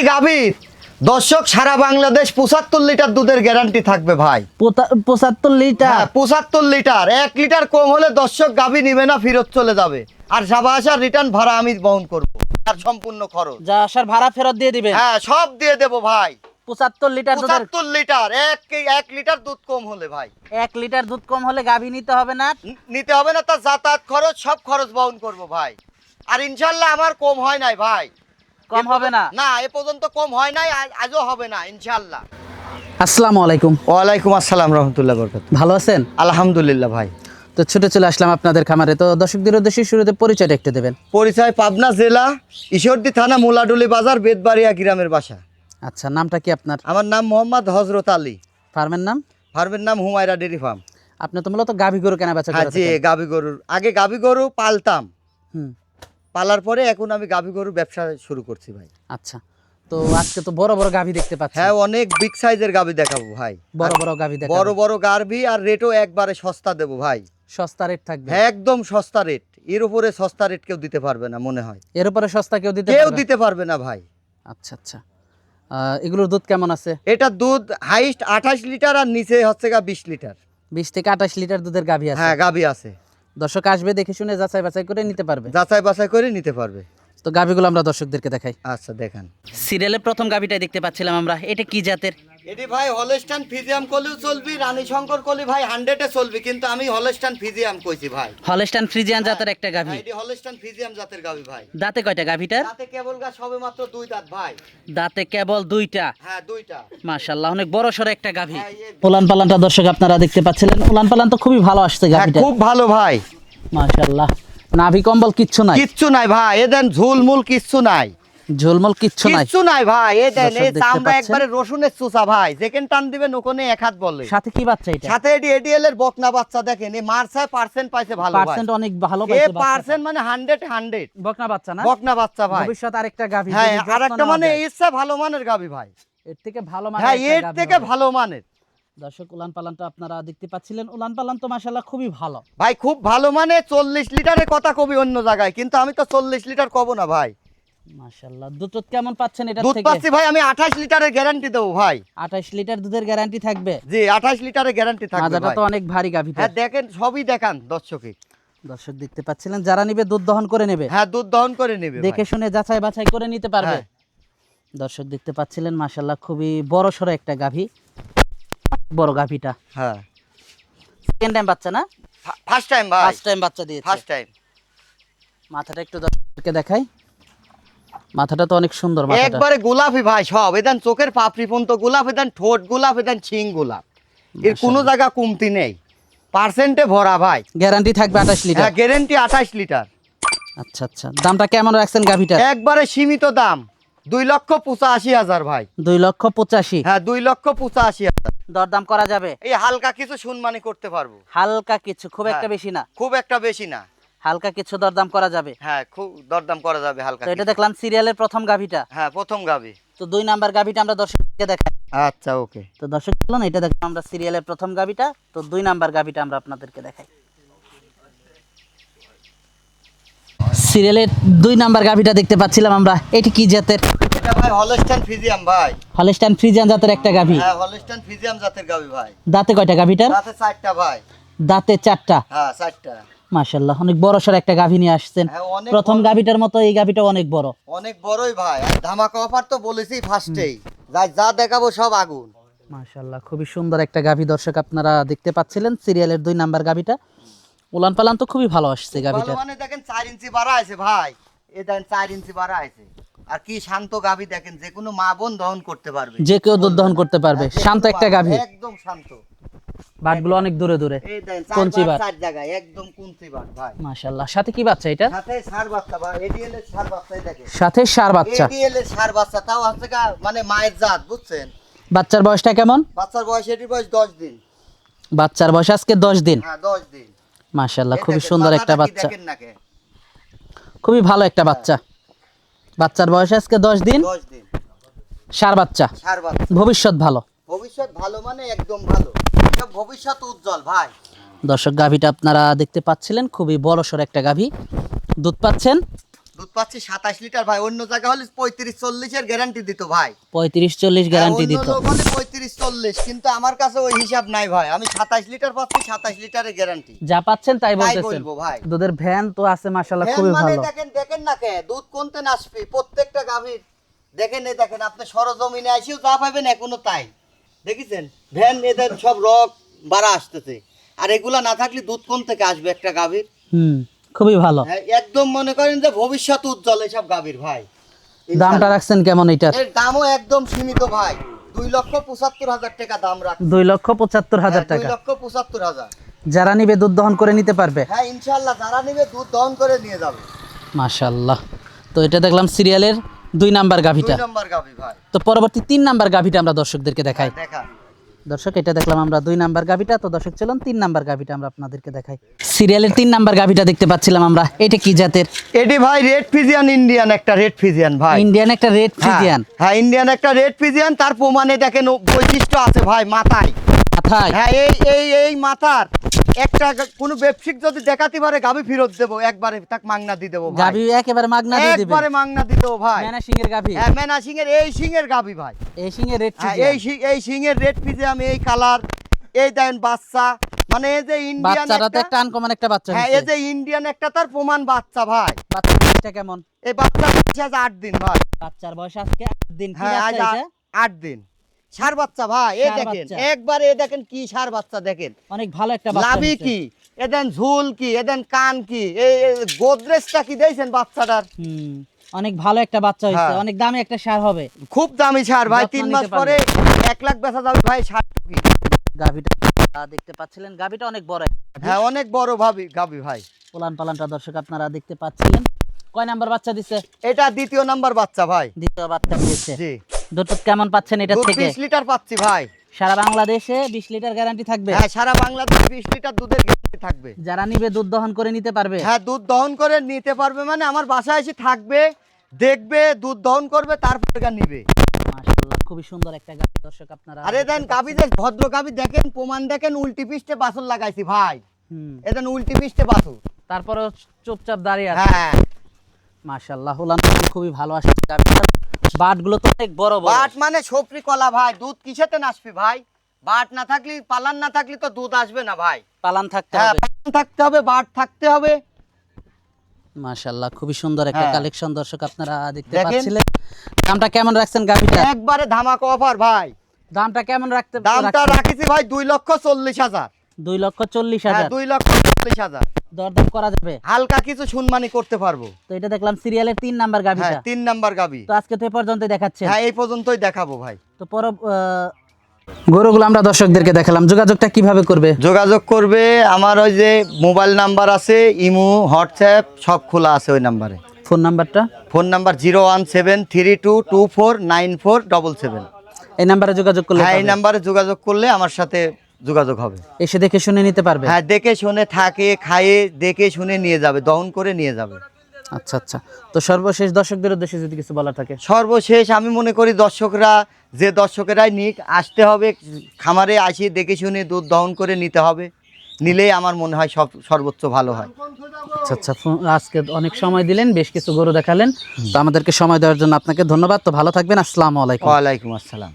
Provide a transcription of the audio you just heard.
একটি গাভীর। দর্শক সারা বাংলাদেশ পঁচাত্তর লিটার দুধের গ্যারান্টি থাকবে ভাই। পঁচাত্তর লিটার? হ্যাঁ পঁচাত্তর লিটার। এক লিটার কম হলে দর্শক গাভী নিবে না ফেরত চলে যাবে। আর যাবা আসার রিটার্ন ভাড়া আমি বহন করব। আর সম্পূর্ণ খরচ। যা আসার ভাড়া ফেরত দিয়ে দিবে? হ্যাঁ সব দিয়ে দেবো ভাই। পঁচাত্তর লিটার পঁচাত্তর লিটার। এক এক লিটার দুধ কম হলে ভাই। এক লিটার দুধ কম হলে গাভী নিতে হবে না? নিতে হবে না তার যাতায়াত খরচ সব খরচ বহন করব ভাই। আর ইনশাল্লাহ আমার কম হয় নাই ভাই। কম হবে না। না এ পর্যন্ত কম হয় নাই আজও হবে না আসসালামু আলাইকুম। ওয়ালাইকুম আসসালাম রহমতুল্লাহ বরকাত ভালো আছেন? আলহামদুলিল্লাহ ভাই। তো ছুটে চলে আসলাম আপনাদের খামারে। তো দর্শকদের উদ্দেশ্যে শুরুতে পরিচয়টা একটু দেবেন। পরিচয় পাবনা জেলা ঈশ্বরদী থানা মুলাডুলি বাজার বেদবাড়িয়া গ্রামের বাসা। আচ্ছা নামটা কি আপনার? আমার নাম মোহাম্মদ হজরত আলী। ফার্মের নাম? ফার্মের নাম হুমায়রা ডেরি ফার্ম। আপনি তো মূলত গাভী গরু কেনা বেচা হ্যাঁ জি গাভী গরুর আগে গাভী গরু পালতাম। হুম। পালার পরে এখন আমি গাভী গরু ব্যবসা শুরু করছি ভাই। আচ্ছা তো আজকে তো বড় বড় গাভী দেখতে পাচ্ছি। হ্যাঁ অনেক বিগ সাইজের গাভী দেখাবো ভাই। বড় বড় গাভী দেখা বড় বড় গার্ভি আর রেটও একবারে সস্তা দেবো ভাই। সস্তা রেট থাকবে? হ্যাঁ একদম সস্তা রেট এর উপরে সস্তা রেট কেউ দিতে পারবে না মনে হয়। এর উপরে সস্তা কেউ দিতে কেউ দিতে পারবে না ভাই। আচ্ছা আচ্ছা। এগুলোর দুধ কেমন আছে? এটা দুধ হাইস্ট আঠাশ লিটার আর নিচে হচ্ছে গা বিশ লিটার বিশ থেকে আঠাশ লিটার দুধের গাভী আছে? হ্যাঁ গাভী আছে। দর্শক আসবে দেখে শুনে যাচাই বাছাই করে নিতে পারবে। যাচাই বাছাই করে নিতে পারবে। তো গাভীগুলো আমরা দর্শকদেরকে দেখাই। আচ্ছা দেখেন। সিরিয়ালের প্রথম গাভীটাই দেখতে পাচ্ছিলাম আমরা। এটা কি জাতের? এটি ভাই হলস্টান ফিজিয়াম কলিও চলবি রানী শঙ্কর কলি ভাই হান্ড্রেডে চলবি কিন্তু আমি হলস্টান ফিজিয়াম কইছি ভাই। হলস্টাইন ফ্রিজিয়ান জাতের একটা গাভী। এটি হলস্টান ফিজিয়াম জাতের গাভী ভাই। দাঁতে কয়টা গাভীটার? দাঁতে কেবল গা সবে মাত্র দুই দাঁত ভাই। দাঁতে কেবল দুইটা। হ্যাঁ দুইটা। মাশাল্লাহ অনেক বড় সড়ো একটা গাভী। হ্যাঁ, এ- পালানটা দর্শক আপনারা দেখতে পাচ্ছিলেন। উলান পালান তো খুবই ভালো আসছে হ্যাঁ গাভীটা। খুব ভালো ভাই। মাশাল্লাহ নাভি কম্বল কিচ্ছু নাই? কিচ্ছু নাই ভাই এ দেন ঝুলমুল কিচ্ছু নাই। ঝোলমল কিচ্ছু নাই। কিচ্ছু নাই ভাই এ দেন এই দেখতে চামড়া একবারে রসুনের চুষা ভাই যেখানে টান দিবেন ওখানে এক হাত বলে। সাথে কি বাচ্চা এটা? সাথে এটি এডিএল এর বকনা বাচ্চা দেখেন এই মারসায় পার্সেন্ট পাইছে ভালো ভাই। পার্সেন্ট অনেক ভালো পাইছে বাচ্চাটা। পার্সেন্ট মানে হান্ড্রেড হান্ড্রেড বকনা বাচ্চা না? বকনা বাচ্চা ভাই। ভবিষ্যৎ আরেকটা গাভী হ্যাঁ যদি যত্ন আর একটা নেওয়া মানে। ইচ্ছা ভালো মানের গাবি ভাই। এর থেকে ভালো মানে হ্যাঁ এর থেকে ভালো মানের। দর্শক উলান পালানটা আপনারা দেখতে পাচ্ছিলেন। উলান পালান তো মাশাল্লাহ খুবই ভালো। ভাই খুব ভালো মানে চল্লিশ লিটারের কথা কবি অন্য জায়গায় কিন্তু আমি তো চল্লিশ লিটার কব না ভাই। মাশাল্লাহ দুধ কেমন পাচ্ছেন এটা দুধ পাচ্ছি ভাই আমি আঠাশ লিটারের গ্যারান্টি দেবো ভাই। 28 লিটার দুধের গ্যারান্টি থাকবে? জি আঠাশ লিটারের গ্যারান্টি থাকবে মাজাটা। তো অনেক ভারী গাভীটা। হ্যাঁ দেখেন সবই দেখান দর্শকে। দর্শক দেখতে পাচ্ছিলেন যারা নিবে দুধ দহন করে নেবে। হ্যাঁ দুধ দহন করে নেবে দেখে শুনে যাচাই বাছাই করে নিতে পারবে। হ্যাঁ। দর্শক দেখতে পাচ্ছিলেন মাশাল্লাহ খুবই বড় সড়ো একটা গাভী। বড় গাভীটা। হ্যাঁ। সেকেন্ড টাইম বাচ্চা না? ফার্স্ট টাইম ভাই। ফার্স্ট টাইম বাচ্চা দিয়েছে। ফার্স্ট টাইম মাথাটা একটু দর্শককে দেখাই। মাথাটা তো অনেক সুন্দর একবারে গোলাপি ভাই সব এদান চোখের পাপড়ি পর্যন্ত গোলাপ এদান ঠোঁট গোলাপ এদান ছিং গোলাপ। এর কোনো জায়গা কমতি নেই। পার্সেন্টে ভরা ভাই। গ্যারান্টি থাকবে 28 লিটার? হ্যাঁ গ্যারেন্টি আঠাশ লিটার। আচ্ছা আচ্ছা। দামটা কেমন রাখছেন গাভীটা একবারে সীমিত দাম। দুই লক্ষ পঁচাশি হাজার ভাই। দুই লক্ষ পঁচাশি? হ্যাঁ দুই লক্ষ পঁচাশি হাজার। দরদাম করা যাবে? এই হালকা কিছু শুনমানি করতে পারব। হালকা কিছু খুব একটা হ্যাঁ। বেশি না। খুব একটা বেশি না। হালকা কিছু দরদাম করা যাবে। হ্যাঁ খুব দরদাম করা যাবে হালকা তো এটা দেখলাম সিরিয়ালের প্রথম গাভীটা। হ্যাঁ প্রথম গাবি তো দুই নাম্বার গাভীটা আমরা দর্শককে দেখাই। আচ্ছা ওকে। তো দর্শক বলুন এটা দেখলাম আমরা সিরিয়ালের প্রথম গাভীটা। তো দুই নাম্বার গাভীটা আমরা আপনাদেরকে দেখাই। সিরিয়ালের দুই নাম্বার গাভীটা দেখতে পাচ্ছিলাম আমরা। এটি কি জাতের? এটা ভাই হলস্টাইন ফিজিয়াম ভাই। হলস্টাইন ফ্রিজিয়াম জাতের একটা গাভী। হ্যাঁ হলস্টাইন ফিজিয়াম জাতের গাবি ভাই। দাঁতে কয়টা গাভীটার? রাতে চারটা ভাই। দাঁতে চারটা। হ্যাঁ চারটা। মাশাল্লাহ অনেক বড় সর একটা গাভী নিয়ে আসছেন। হ্যাঁ প্রথম। গাভীটার মতো এই গাভীটা অনেক বড়। অনেক বড়ই ভাই ধামাকা অফার তো বলেছি ফার্স্টেই যা যা দেখাবো সব আগুন। মাশাল্লাহ খুবই সুন্দর একটা গাভী দর্শক আপনারা দেখতে পাচ্ছিলেন সিরিয়ালের দুই নাম্বার গাভীটা। উলান পালান তো খুবই ভালো আসছে গাভীটা মানে দেখেন চার ইঞ্চি বাড়া আছে ভাই। এ দেখেন চার ইঞ্চি বাড়া আছে। আর কি শান্ত গাভী দেখেন যে কোনো মা বোন দহন করতে পারবে। যে কেউ দুধ দহন করতে পারবে। হ্যাঁ, শান্ত একটা গাভী। একদম শান্ত। বাটগুলো অনেক দূরে দূরে। বাট। চার জায়গায় একদম কুঞ্চি বাট ভাই। মাশাল্লাহ সাথে কি বাচ্চা এটা? সাথে সার বাচ্চা ভাই এডিএল এর সার বাচ্চাই দেখেন। সাথে সার বাচ্চা। এডিএল এর সার বাচ্চা তাও গা মানে মায়ের জাত বুঝছেন? বাচ্চার বয়সটা কেমন? বাচ্চার বয়স এটির বয়স দশ দিন। বাচ্চার বয়স আজকে দশ দিন। হ্যাঁ দশ দিন। মাশাল্লাহ এই খুবই সুন্দর একটা বাচ্চা। খুবই ভালো একটা বাচ্চা। বাচ্চার বয়স আজকে দশ দিন। দশ দিন। সার বাচ্চা। সার বাচ্চা। ভবিষ্যৎ ভালো। ভবিষ্যৎ ভালো মানে একদম ভালো। ভবিষ্যৎ উজ্জ্বল ভাই। দর্শক গাভীটা আপনারা দেখতে পাচ্ছিলেন খুবই বড় সড় একটা গাভী। দুধ পাচ্ছেন? দুধ পাচ্ছি সাতাশ লিটার ভাই। অন্য জায়গা হলে পঁয়ত্রিশ চল্লিশের গ্যারান্টি দিত ভাই। পঁয়ত্রিশ চল্লিশ গ্যারান্টি দিত। পঁয়ত্রিশ চল্লিশ কিন্তু আমার কাছে ওই হিসাব নাই ভাই। আমি সাতাশ লিটার পাচ্ছি সাতাশ লিটারের গ্যারান্টি যা পাচ্ছেন তাই তাই বলতেছেন। ভাই। দুধের ভ্যান তো আছে মাশাল্লাহ খুবই মানে ভালো। দেখেন দেখেন না কে? দুধ কোনতে নাসবি প্রত্যেকটা গাভীর। দেখেন এই দেখেন আপনি সরজমিনে আসিও যা পাবেন এখনও তাই। দেখেছেন? ভ্যান এদের সব রক বাড়া আসতেছে। আর এগুলা না থাকলে দুধ কোন থেকে আসবে একটা গাভীর? হুম খুবই ভালো। হ্যাঁ, একদম মনে করেন যে ভবিষ্যৎ উজ্জ্বল এসব গাভীর ভাই। দামটা রাখছেন কেমন এটার এর দামও একদম সীমিত ভাই। দুই লক্ষ পঁচাত্তর হাজার টাকা দাম রাখ দুই লক্ষ পঁচাত্তর হাজার হ্যাঁ, দুই লক্ষ পঁচাত্তর হাজার। যারা নিবে দুধ দহন করে নিতে পারবে। হ্যাঁ ইনশাল্লাহ যারা নিবে দুধ দহন করে নিয়ে যাবে। মাশাল্লাহ তো এটা দেখলাম সিরিয়ালের দুই নাম্বার গাভিটা। তো পরবর্তী তিন নাম্বার গাভিটা আমরা দর্শকদেরকে দেখাই। হ্যাঁ, দেখা দর্শক এটা দেখলাম আমরা দুই নাম্বার গাভিটা। তো দর্শক চলুন তিন নাম্বার গাভিটা আমরা আপনাদেরকে দেখাই। সিরিয়ালের তিন নাম্বার গাভিটা দেখতে পাচ্ছিলাম আমরা। এটা কি জাতের? এটি ভাই রেড ফিজিয়ান ইন্ডিয়ান একটা রেড ফিজিয়ান ভাই। ইন্ডিয়ান একটা রেড ফিজিয়ান। হ্যাঁ ইন্ডিয়ান একটা রেড ফিজিয়ান। তার প্রমাণে দেখেন বৈশিষ্ট্য আছে ভাই মাথায়। মাথায়? হ্যাঁ এই এই এই মাথার একটা গা- কোনো ব্যবসায়িক যদি দেখাতে পারে ফেরত দেবো একবারে তাক মাংনা দিয়ে দেবো একেবারে মাগনা দিয়ে দিবে। একবারে মাংনা দিয়ে দেবো ভাই। মেনা সিং এর গাভি। হ্যাঁ মেনা সিং এর এই সিং এর গাভি ভাই। এই সিং এর রেড এই এই সিং এর রেড ফিজিয়াম এই কালার এই দেন বাচ্চা। মানে এই যে ইন্ডিয়ান বাচ্চাটা একটা আনকমন একটা বাচ্চা হ্যাঁ এই যে ইন্ডিয়ান একটা তার প্রমাণ বাচ্চা ভাই। বাচ্চাটা কেমন? এই বাচ্চা হচ্ছে আজ আট দিন ভাই। বাচ্চার বয়স আজকে আট দিন। কি হ্যাঁ আজ বাচ্চা আ- এটা? আট দিন। সার বাচ্চা ভাই এই দেখেন। একবারে এ দেখেন কি সার বাচ্চা দেখেন। অনেক ভালো একটা বাচ্চা লাভি কি এদেন ঝুল কি এদেন কান কি এই গোদরেজটা কি দিয়েছেন বাচ্চাটার? হুম অনেক ভালো একটা বাচ্চা হয়েছে হ্যাঁ। অনেক দামি একটা সার হবে। খুব দামি সার ভাই তিন মাস পরে এক লাখ বেচা যাবে ভাই সার কি। গাভিটা দেখতে পাচ্ছিলেন গাভিটা অনেক বড় হ্যাঁ অনেক বড় ভাবি গাবি ভাই। পোলান পালানটা দর্শক আপনারা দেখতে পাচ্ছিলেন। কয় নাম্বার বাচ্চা দিছে? এটা দ্বিতীয় নাম্বার বাচ্চা ভাই। দ্বিতীয় বাচ্চা দিয়েছে। জি। দুধ কেমন পাচ্ছেন দুধ থেকে? বিশ লিটার পাচ্ছি ভাই। সারা বাংলাদেশে বিশ লিটার গ্যারান্টি থাকবে? হ্যাঁ সারা বাংলাদেশ বিশ লিটার দুধের গ্যারান্টি থাকবে। যারা নিবে দুধ দহন করে নিতে পারবে? হ্যাঁ দুধ দহন করে নিতে পারবে মানে আমার বাসায় এসে থাকবে দেখবে দুধ দহন করবে তারপরে গা নিবে। মাশাআল্লাহ খুবই সুন্দর একটা গাভি দর্শক আপনারা আরে দেন গাবি ভদ্র গাবি দেখেন প্রমাণ দেখেন উল্টি পিষ্টে বাছুর লাগাইছি ভাই। হুম। এদেন উল্টি পিষ্টে বাছুর। তারপরে চুপচাপ দাঁড়িয়ে আছে। হ্যাঁ। মাশাআল্লাহ উলান খুবই ভালো আসছে গাভিটার বাটগুলো তো অনেক বড় বড়। বাট মানে সপরি কলা ভাই দুধ কিসেতে নাসবি ভাই? বাট না থাকলে পালান না থাকলে তো দুধ আসবে না ভাই। পালান থাকতে হ্যাঁ হবে। পালান থাকতে হবে বাট থাকতে হবে। মাশাআল্লাহ খুবই সুন্দর একটা হ্যাঁ। কালেকশন দর্শক আপনারা দেখতে। পাচ্ছিলেন। দামটা কেমন রাখছেন গাভিটা একবারে ধামাকা অফার ভাই। দামটা কেমন রাখতে দামটা? রাখিছি ভাই দুই লক্ষ চল্লিশ হাজার। দুই লক্ষ চল্লিশ হ্যাঁ হাজার। দুই লক্ষ চল্লিশ হাজার। দরদাম করা যাবে। হালকা কিছু শুনমানি করতে পারব। তো এটা দেখলাম সিরিয়ালের তিন নাম্বার হ্যাঁ তিন নাম্বার গাবি তো আজকে তো এ পর্যন্ত দেখাচ্ছে হ্যাঁ এই পর্যন্তই দেখাবো ভাই। তো পর গরুগুলো আমরা দর্শকদেরকে দেখালাম। যোগাযোগটা কীভাবে করবে? যোগাযোগ করবে আমার ওই যে মোবাইল নাম্বার আছে ইমো হোয়াটসঅ্যাপ সব খোলা আছে ওই নাম্বারে। ফোন নাম্বারটা? Phone number zero one seven three two two four nine four double seven. এই নাম্বারে যোগাযোগ করলে হ্যাঁ এই নাম্বারে যোগাযোগ করলে আমার সাথে যোগাযোগ হবে। এসে দেখে শুনে নিতে পারবে? হ্যাঁ দেখে শুনে থাকে খায়ে দেখে শুনে নিয়ে যাবে দহন করে নিয়ে যাবে। আচ্ছা আচ্ছা। তো সর্বশেষ দর্শকদের উদ্দেশ্যে যদি কিছু বলার থাকে? সর্বশেষ আমি মনে করি দর্শকরা যে দর্শকেরাই নিক আসতে হবে খামারে আসি দেখে শুনে দুধ দহন করে নিতে হবে। নিলেই আমার মনে হয় সব সর্বোচ্চ ভালো হয়। আচ্ছা আচ্ছা। আজকে অনেক সময় দিলেন বেশ কিছু গরু দেখালেন। তো আমাদেরকে সময় দেওয়ার জন্য আপনাকে ধন্যবাদ। তো ভালো থাকবেন। আসসালামু আলাইকুম। ওয়ালাইকুম আসসালাম।